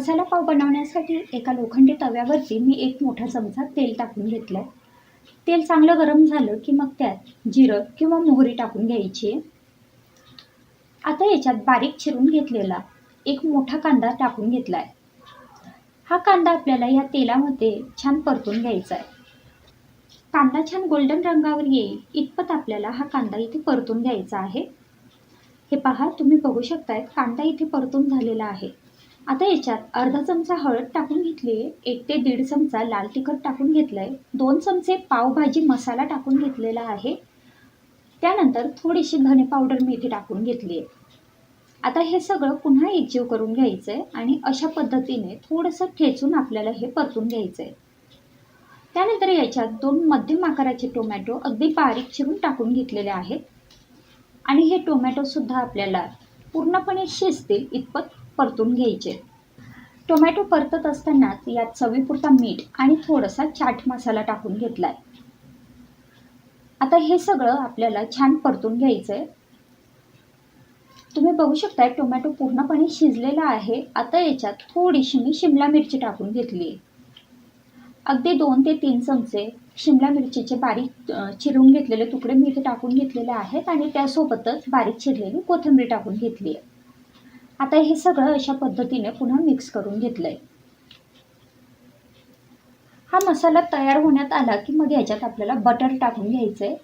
मसाला पाव बनवण्यासाठी एका लोखंडी तव्यावरती मी एक मोठा चमचा तेल टाकून घेतलं आहे तेल चांगलं गरम झालं की मग त्यात जिरं किंवा मोहरी टाकून घ्यायची. आहे आता याच्यात बारीक चिरून घेतलेला एक मोठा कांदा टाकून घेतला आहे हा कांदा आपल्याला या तेलामध्ये छान परतून घ्यायचा आहे कांदा छान गोल्डन रंगावर येईल इतपत आपल्याला हा कांदा इथे परतून घ्यायचा आहे. हे पहा तुम्ही बघू शकताय कांदा इथे परतून झालेला आहे. आता याच्यात अर्धा चमचा हळद टाकून घेतली आहे. एक ते दीड चमचा लाल तिखट टाकून घेतलं आहे दोन चमचे पावभाजी मसाला टाकून घेतलेला आहे. त्यानंतर थोडीशी धने पावडर मी इथे टाकून घेतली आहे. आता हे सगळं पुन्हा एकजीव करून घ्यायचं आहे आणि अशा पद्धतीने थोडंसं ठेचून आपल्याला हे परतून घ्यायचं आहे त्यानंतर याच्यात दोन मध्यम आकाराचे टोमॅटो अगदी बारीक चिरून टाकून घेतलेले आहेत. आणि हे टोमॅटोसुद्धा आपल्याला पूर्णपणे शिजतील इतपत परतून घ्यायचे. टोमॅटो परतत असतानाच यात चवीपुरता मीठ आणि थोडासा चाट मसाला टाकून घेतला आहे आता हे सगळं आपल्याला छान परतून घ्यायचं आहे तुम्ही बघू शकताय टोमॅटो पूर्णपणे शिजलेला आहे. आता याच्यात थोडीशी मी शिमला मिरची टाकून घेतली. आहे अगदी दोन ते तीन चमचे शिमला मिरचीचे बारीक चिरून घेतलेले तुकडे मी टाकून घेतलेले आहेत आणि त्यासोबतच बारीक चिरलेली कोथिंबीर टाकून घेतली आहे. आता हे सगळं अशा पद्धतीने पुन्हा मिक्स करून घेतलं आहे हा मसाला तयार होण्यात आला की मग याच्यात आपल्याला बटर टाकून घ्यायचं आहे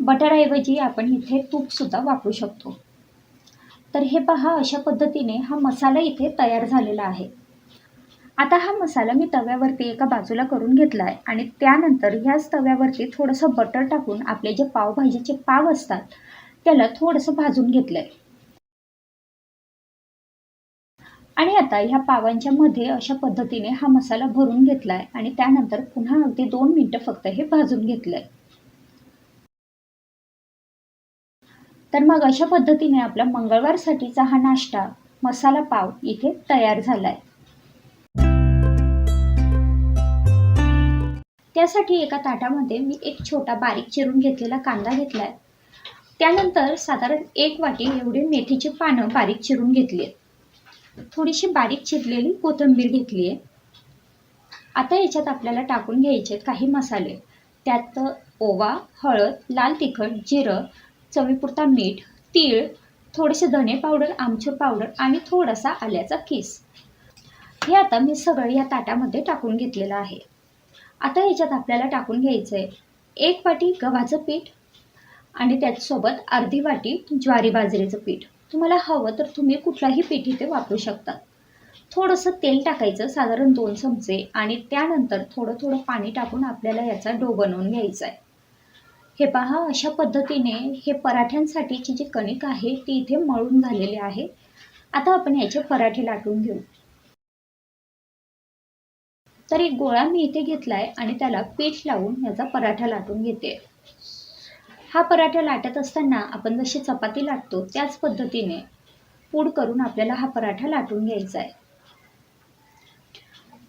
बटरऐवजी आपण इथे तूपसुद्धा वापरू शकतो. तर हे पहा अशा पद्धतीने हा मसाला इथे तयार झालेला आहे. आता हा मसाला मी तव्यावरती एका बाजूला करून घेतला आहे आणि त्यानंतर ह्याच तव्यावरती थोडंसं बटर टाकून आपले जे पावभाजीचे पाव असतात त्याला थोडंसं भाजून घेतलं आहे आणि आता ह्या पावांच्या मध्ये अशा पद्धतीने हा मसाला भरून घेतला आहे आणि त्यानंतर पुन्हा अगदी दोन मिनटं फक्त हे भाजून घेतलं आहे तर मग अशा पद्धतीने आपला मंगळवारसाठीचा हा नाश्ता मसाला पाव इथे तयार झाला आहे त्यासाठी एका ताटामध्ये मी एक छोटा बारीक चिरून घेतलेला कांदा घेतला आहे त्यानंतर साधारण एक वाटी एवढी मेथीची पानं बारीक चिरून घेतली आहेत थोडीशी बारीक चिरलेली कोथिंबीर घेतली आहे. आता याच्यात आपल्याला टाकून घ्यायचे आहेत काही मसाले. त्यात ओवा हळद लाल तिखट जिरं चवीपुरता मीठ तीळ थोडेसे धने पावडर आमचूर पावडर आणि थोडासा आल्याचा किस. हे आता मी सगळं या ताटामध्ये टाकून घेतलेलं आहे. आता याच्यात आपल्याला टाकून घ्यायचं आहे एक वाटी गव्हाचं पीठ आणि त्याचसोबत अर्धी वाटी ज्वारी बाजरीचं पीठ. तुम्हाला हवं तर तुम्ही कुठलाही पीठ इथे वापरू शकता. थोडंसं तेल टाकायचं साधारण दोन चमचे आणि त्यानंतर थोडं थोडं पाणी टाकून आपल्याला याचा डो बनवून घ्यायचा आहे हे पहा अशा पद्धतीने हे पराठ्यांसाठीची जी कणिक आहे ती इथे मळून झालेली आहे. आता आपण याचे पराठे लाटून घेऊ. तर एक गोळा मी इथे घेतलाय आणि त्याला पीठ लावून याचा पराठा लाटून घेते. हा पराठा लाटत असताना आपण जशी चपाती लाटतो त्याच पद्धतीने पूड करून आपल्याला हा पराठा लाटून घ्यायचा आहे.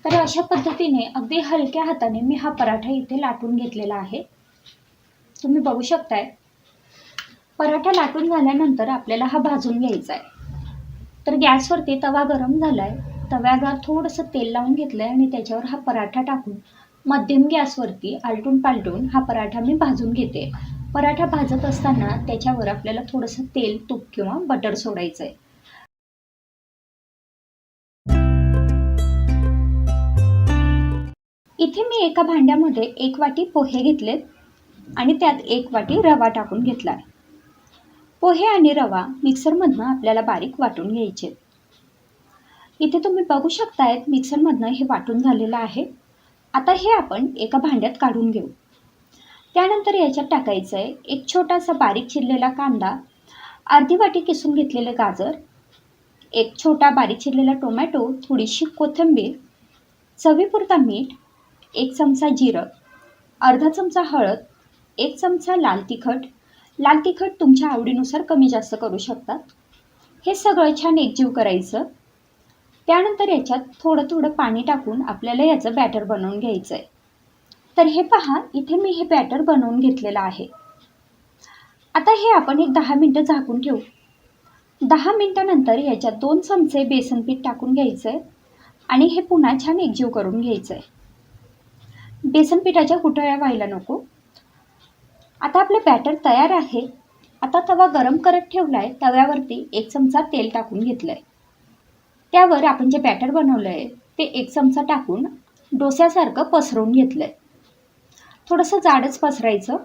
तर अशा पद्धतीने अगदी हलक्या हाताने मी हा पराठा इथे लाटून घेतलेला आहे. तुम्ही बघू शकताय पराठा लाटून झाल्यानंतर आपल्याला हा भाजून घ्यायचा आहे. तर गॅसवरती तवा गरम झालाय तव्याला थोडंसं तेल लावून घेतलं आहे आणि त्याच्यावर हा पराठा टाकून मध्यम गॅसवरती आलटून पालटून हा पराठा मी भाजून घेते. पराठा भाजत असताना त्याच्यावर आपल्याला थोडंसं तेल तूप किंवा बटर सोडायचं आहे इथे मी एका भांड्यामध्ये एक वाटी पोहे घेतलेत आणि त्यात एक वाटी रवा टाकून घेतला आहे पोहे आणि रवा मिक्सरमधनं आपल्याला बारीक वाटून घ्यायचे. इथे तुम्ही बघू शकतायत मिक्सरमधनं हे वाटून झालेलं आहे. आता हे आपण एका भांड्यात काढून घेऊ. त्यानंतर याच्यात टाकायचं आहे एक छोटासा बारीक चिरलेला कांदा अर्धी वाटी किसून घेतलेले गाजर एक छोटा बारीक चिरलेला टोमॅटो थोडीशी कोथिंबीर चवीपुरता मीठ एक चमचा जिरं अर्धा चमचा हळद एक चमचा लाल तिखट. लाल तिखट तुमच्या आवडीनुसार कमी जास्त करू शकतात. हे सगळं छान एकजीव करायचं. त्यानंतर याच्यात थोडं थोडं पाणी टाकून आपल्याला याचं बॅटर बनवून घ्यायचं आहे तर हे पहा इथे मी हे बॅटर बनवून घेतलेलं आहे. आता हे आपण एक दहा मिनटं झाकून ठेवू दहा मिनटानंतर याच्यात दोन चमचे बेसन पीठ टाकून घ्यायचं आहे आणि हे पुन्हा छान एकजीव करून घ्यायचं आहे बेसन पिठाच्या गुठळ्या व्हायला नको. आता आपलं बॅटर तयार आहे. आता तवा गरम करत ठेवला आहे तव्यावरती एक चमचा तेल टाकून घेतलं आहे त्यावर आपण जे बॅटर बनवलं आहे ते एक चमचा टाकून डोस्यासारखं पसरवून घेतलं आहे थोडंसं जाडच पसरायचं.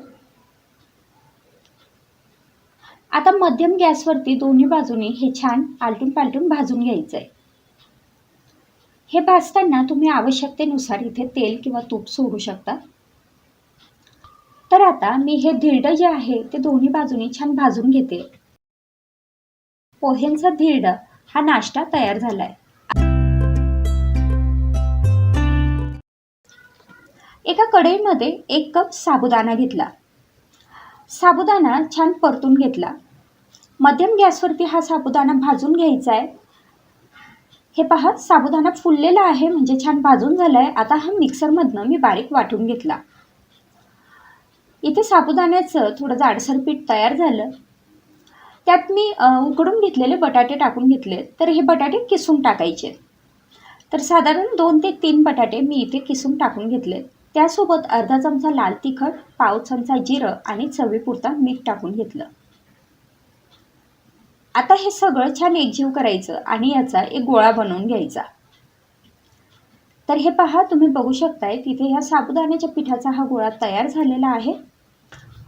आता मध्यम गॅसवरती दोन्ही बाजूने हे छान आलटून पालटून भाजून घ्यायचं आहे हे भाजताना तुम्ही आवश्यकतेनुसार इथे तेल किंवा तूप सोडू शकता. तर आता मी हे धिरडं जे आहे ते दोन्ही बाजूनी छान भाजून घेते. पोह्यांचा धिरड हा नाश्ता तयार झालाय. एका कढईमध्ये एक कप साबुदाणा घेतला. साबुदाणा छान परतून घेतला. मध्यम गॅसवरती हा साबुदाणा भाजून घ्यायचा आहे. हे पहा साबुदाणा फुललेला आहे म्हणजे छान भाजून झाला आहे आता हा मिक्सरमधनं मी बारीक वाटून घेतला. इथे साबुदाण्याचं थोडं जाडसर पीठ तयार झालं. त्यात मी उकडून घेतलेले बटाटे टाकून घेतले. तर हे बटाटे किसून टाकायचे. तर साधारण दोन ते तीन बटाटे मी इथे किसून टाकून घेतले त्यासोबत अर्धा चमचा लाल तिखट पाव चमचा जिरं आणि चवीपुरता मीठ टाकून घेतलं. आता हे सगळं छान एकजीव करायचं आणि याचा एक गोळा बनवून घ्यायचा. तर हे पहा तुम्ही बघू शकताय तिथे ह्या साबुदाण्याच्या पिठाचा हा गोळा तयार झालेला आहे.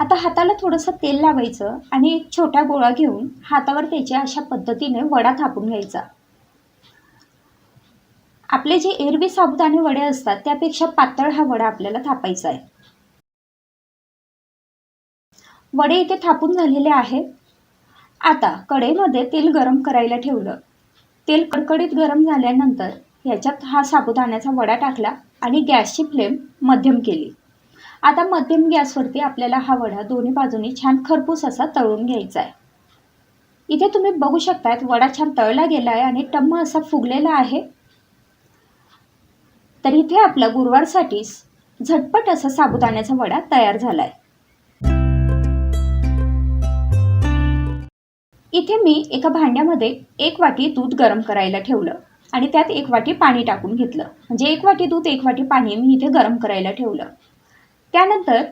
आता हाताला थोडंसं तेल लावायचं आणि एक छोटा गोळा घेऊन हातावर त्याच्या अशा पद्धतीने वडा थापून घ्यायचा. आपले जे एरवी साबुदाणे वडे असतात त्यापेक्षा पातळ हा वडा आपल्याला थापायचा आहे. वडे इथे थापून झालेले आहेत. आता कढईमध्ये तेल गरम करायला ठेवलं. तेल कडकडीत गरम झाल्यानंतर ह्याच्यात हा साबुदाण्याचा वडा टाकला आणि गॅसची फ्लेम मध्यम केली. आता मध्यम गॅसवरती आपल्याला हा वडा दोन्ही बाजूनी छान खरपूस असा तळून घ्यायचा आहे. इथे तुम्ही बघू शकतात वडा छान तळला गेला आहे आणि टम्म असा फुगलेला आहे. तर इथे आपला गुरुवारसाठी झटपट असा साबुदाण्याचा वडा तयार झालाय. इथे मी एका भांड्यामध्ये एक वाटी दूध गरम करायला ठेवलं आणि त्यात एक वाटी पाणी टाकून घेतलं. म्हणजे एक वाटी दूध एक वाटी पाणी मी इथे गरम करायला ठेवलं. त्यानंतर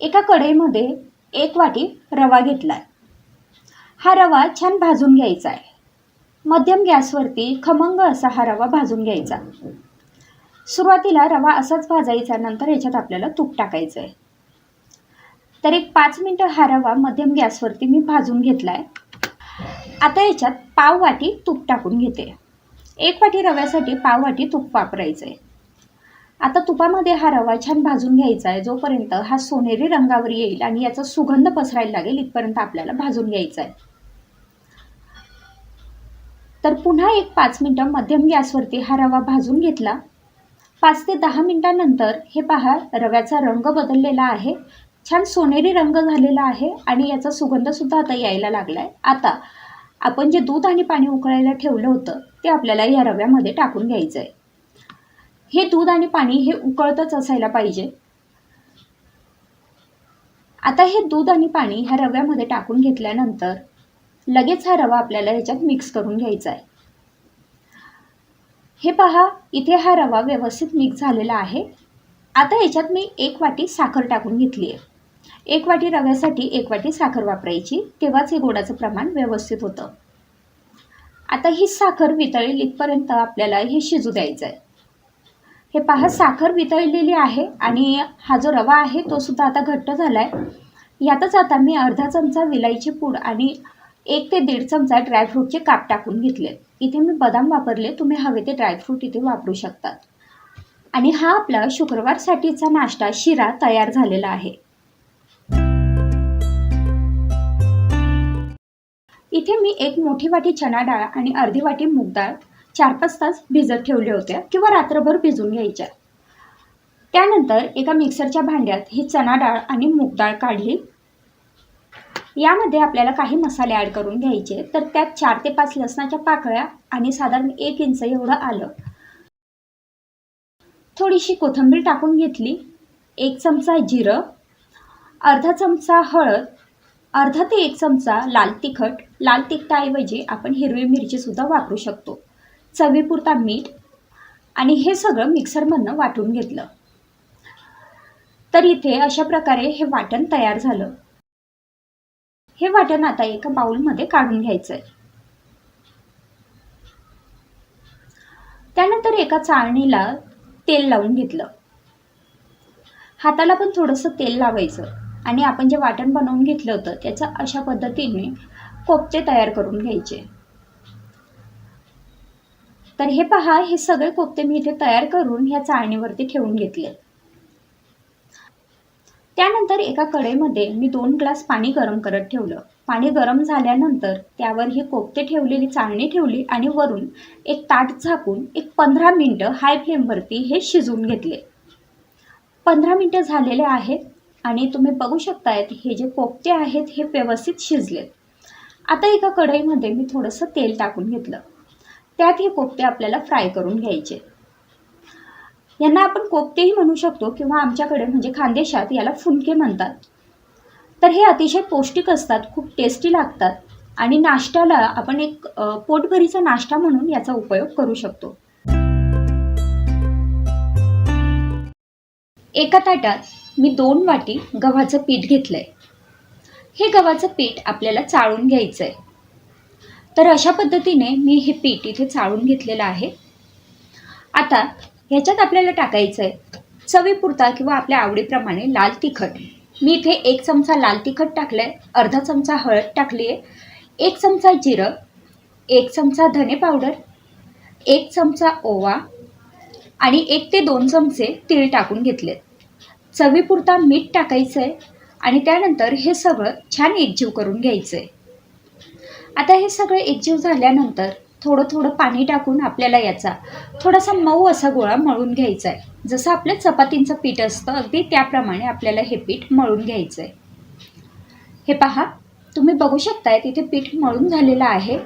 एका कढईमध्ये एक वाटी रवा घेतलाय. हा रवा छान भाजून घ्यायचा आहे. मध्यम गॅसवरती खमंग असा हा रवा भाजून घ्यायचा. सुरुवातीला रवा असाच भाजायचा नंतर याच्यात आपल्याला तूप टाकायचं आहे तर एक पाच मिनटं हा रवा मध्यम गॅसवरती मी भाजून घेतला आहे आता याच्यात पाव वाटी तूप टाकून घेते. एक वाटी रव्यासाठी पाव वाटी तूप वापरायचं आहे आता तुपामध्ये हा रवा छान भाजून घ्यायचा आहे जोपर्यंत हा सोनेरी रंगावर येईल आणि याचा सुगंध पसरायला लागेल इथपर्यंत आपल्याला भाजून घ्यायचा आहे तर पुन्हा एक पाच मिनटं मध्यम गॅसवरती हा रवा भाजून घेतला. पाच ते दहा मिनिटांनंतर हे पहा रव्याचा रंग बदललेला आहे. छान सोनेरी रंग झालेला आहे आणि याचा सुगंधसुद्धा आता यायला लागला आहे आता आपण जे दूध आणि पाणी उकळायला ठेवलं होतं ते आपल्याला या रव्यामध्ये टाकून घ्यायचं आहे हे दूध आणि पाणी हे उकळतच असायला पाहिजे. आता हे दूध आणि पाणी ह्या रव्यामध्ये टाकून घेतल्यानंतर लगेच हा रवा आपल्याला ह्याच्यात मिक्स करून घ्यायचा आहे हे पहा इथे हा रवा व्यवस्थित मिक्स झालेला आहे. आता याच्यात मी एक वाटी साखर टाकून घेतली आहे एक वाटी रव्यासाठी एक वाटी साखर वापरायची तेव्हाच हे गोडाचं प्रमाण व्यवस्थित होतं. आता ही साखर वितळेल इथपर्यंत आपल्याला हे शिजू द्यायचं आहे हे पहा साखर वितळलेली आहे आणि हा जो रवा आहे तो सुद्धा आता घट्ट झाला आहे यातच आता मी अर्धा चमचा विलायची पूड आणि एक ते दीड चमचा ड्रायफ्रूटचे काप टाकून घेतले. इथे मी बदाम वापरले तुम्ही हवे ते ड्रायफ्रूट इथे वापरू शकतात. आणि हा आपला शुक्रवारसाठीचा नाश्ता शिरा तयार झालेला आहे. इथे मी एक मोठी वाटी चणा डाळ आणि अर्धी वाटी मूग डाळ चार पाच तास भिजत ठेवल्या होत्या किंवा रात्रभर भिजून घ्यायच्या. त्यानंतर एका मिक्सरच्या भांड्यात ही चणा डाळ आणि मूग डाळ काढली. यामध्ये आपल्याला काही मसाले ॲड करून घ्यायचे तर त्यात चार ते पाच लसणाच्या पाकळ्या आणि साधारण एक इंच एवढं आलं. थोडीशी कोथिंबीर टाकून घेतली. एक चमचा जिरं अर्धा चमचा हळद अर्धा ते एक चमचा लाल तिखट. लाल तिखटाऐवजी आपण हिरवी मिरचीसुद्धा वापरू शकतो. चवीपुरता मीठ आणि हे सगळं मिक्सरमधनं वाटून घेतलं. तर इथे अशा प्रकारे हे वाटण तयार झालं. हे वाटण आता एका बाउलमध्ये काढून घ्यायचं आहे त्यानंतर एका चाळणीला तेल लावून घेतलं. हाताला पण थोडंसं तेल लावायचं आणि आपण जे वाटण बनवून घेतलं होतं त्याचं अशा पद्धतीने कोफ्ते तयार करून घ्यायचे. तर हे पहा हे सगळे कोफ्ते मी इथे तयार करून ह्या चाळणीवरती ठेवून घेतले. त्यानंतर एका कढईमध्ये मी दोन ग्लास पाणी गरम करत ठेवलं. पाणी गरम झाल्यानंतर त्यावर ही कोपते ठेवलेली चाळणी ठेवली आणि वरून एक ताट झाकून एक पंधरा मिनटं हाय फ्लेमवरती हे शिजवून घेतले. पंधरा मिनटं झालेले आहेत आणि तुम्ही बघू शकतायत हे जे कोपते आहेत हे व्यवस्थित शिजलेत. आता एका कढईमध्ये मी थोडंसं तेल टाकून घेतलं. त्यात हे कोपते आपल्याला फ्राय करून घ्यायचे. यांना आपण कोपतेही म्हणू शकतो किंवा आमच्याकडे म्हणजे खानदेशात याला फुलके म्हणतात. तर हे अतिशय पौष्टिक असतात खूप टेस्टी लागतात आणि नाश्त्याला आपण एक पोटभरीचा नाश्ता म्हणून याचा उपयोग करू शकतो. एका ताटात मी दोन वाटी गव्हाचं पीठ घेतलंय. हे गव्हाचं पीठ आपल्याला चाळून घ्यायचं आहे तर अशा पद्धतीने मी हे पीठ इथे चाळून घेतलेलं आहे. आता ह्याच्यात आपल्याला टाकायचं आहे चवीपुरता किंवा आपल्या आवडीप्रमाणे लाल तिखट. मी इथे एक चमचा लाल तिखट टाकलं आहे अर्धा चमचा हळद टाकली आहे एक चमचा जिरं एक चमचा धने पावडर एक चमचा ओवा आणि एक ते दोन चमचे तीळ टाकून घेतलेत. चवीपुरता मीठ टाकायचं आहे आणि त्यानंतर हे सगळं छान एकजीव करून घ्यायचं आहे आता हे सगळं एकजीव झाल्यानंतर थोडं थोडं पाणी टाकून आपल्याला याचा थोडासा मऊ असा गोळा मळून घ्यायचा आहे जसं आपलं चपातींचं पीठ असतं अगदी त्याप्रमाणे आपल्याला हे पीठ मळून घ्यायचं आहे हे पहा तुम्ही बघू शकताय तिथे पीठ मळून झालेलं आहे.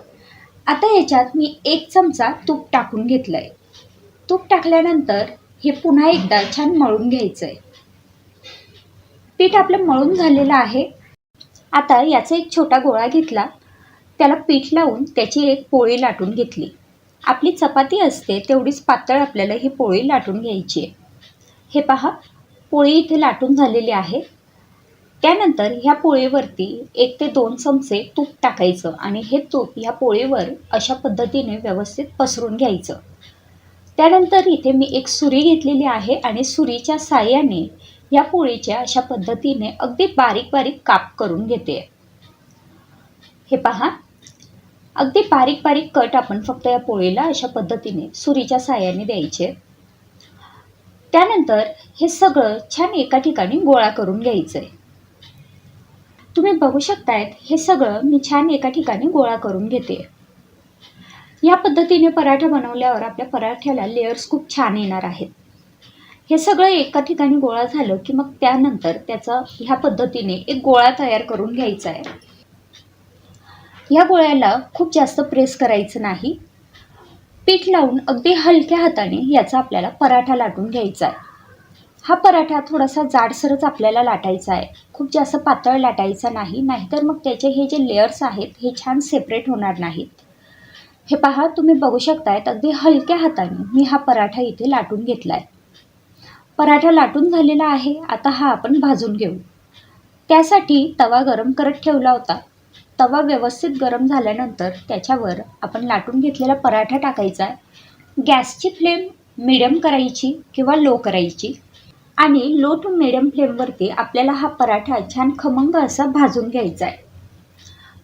आता याच्यात मी एक चमचा तूप टाकून घेतलं आहे तूप टाकल्यानंतर हे पुन्हा एकदा छान मळून घ्यायचं आहे पीठ आपलं मळून झालेलं आहे. आता याचा एक छोटा गोळा घेतला. त्याला पीठ लावून त्याची एक पोळी लाटून घेतली. आपली चपाती असते तेवढीच पातळ आपल्याला ही पोळी लाटून घ्यायची आहे. हे पहा पोळी इथे लाटून झालेली आहे. त्यानंतर ह्या पोळीवरती एक ते दोन चमचे तूप टाकायचं आणि हे तूप ह्या पोळीवर अशा पद्धतीने व्यवस्थित पसरून घ्यायचं. त्यानंतर इथे मी एक सुरी घेतलेली आहे आणि सुरीच्या साह्याने या पोळीच्या अशा पद्धतीने अगदी बारीक बारीक काप करून घेते. हे पहा अगदी बारीक बारीक कट आपण फक्त या पोळीला अशा पद्धतीने सुरीच्या साह्याने द्यायचे. त्यानंतर हे सगळं छान एका ठिकाणी गोळा करून घ्यायचं आहे तुम्ही बघू शकतायत हे सगळं मी छान एका ठिकाणी गोळा करून घेते. या पद्धतीने पराठा बनवल्यावर आपल्या पराठ्याला लेअर्स खूप छान येणार आहेत. हे सगळं एका ठिकाणी गोळा झालं की मग त्यानंतर त्याचा ह्या पद्धतीने एक गोळा तयार करून घ्यायचा आहे. ह्या गोळ्याला खूप जास्त प्रेस करायचं नाही. पीठ लावून अगदी हलक्या हाताने याचा आपल्याला पराठा लाटून घ्यायचा आहे. हा पराठा थोडासा जाडसरच आपल्याला लाटायचा आहे. खूप जास्त पातळ लाटायचा नाही नाहीतर मग त्याचे हे जे लेअर्स आहेत हे छान सेपरेट होणार नाहीत. हे पहा तुम्ही बघू शकतायत अगदी हलक्या हाताने मी हा पराठा इथे लाटून घेतला आहे पराठा लाटून झालेला आहे आता हा आपण भाजून घेऊ. त्यासाठी तवा गरम करत ठेवला होता. तवा व्यवस्थित गरम झाल्यानंतर त्याच्यावर आपण लाटून घेतलेला पराठा टाकायचा आहे. गॅसची फ्लेम मिडियम करायची किंवा लो करायची. आणि लो टू मिडियम फ्लेमवरती आपल्याला हा पराठा छान खमंग असा भाजून घ्यायचा आहे.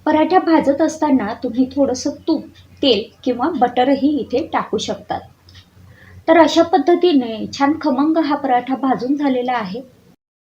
पराठा भाजत असताना तुम्ही थोडंसं तूप तेल किंवा बटरही इथे टाकू शकतात. तर अशा पद्धतीने छान खमंग हा पराठा भाजून झालेला आहे.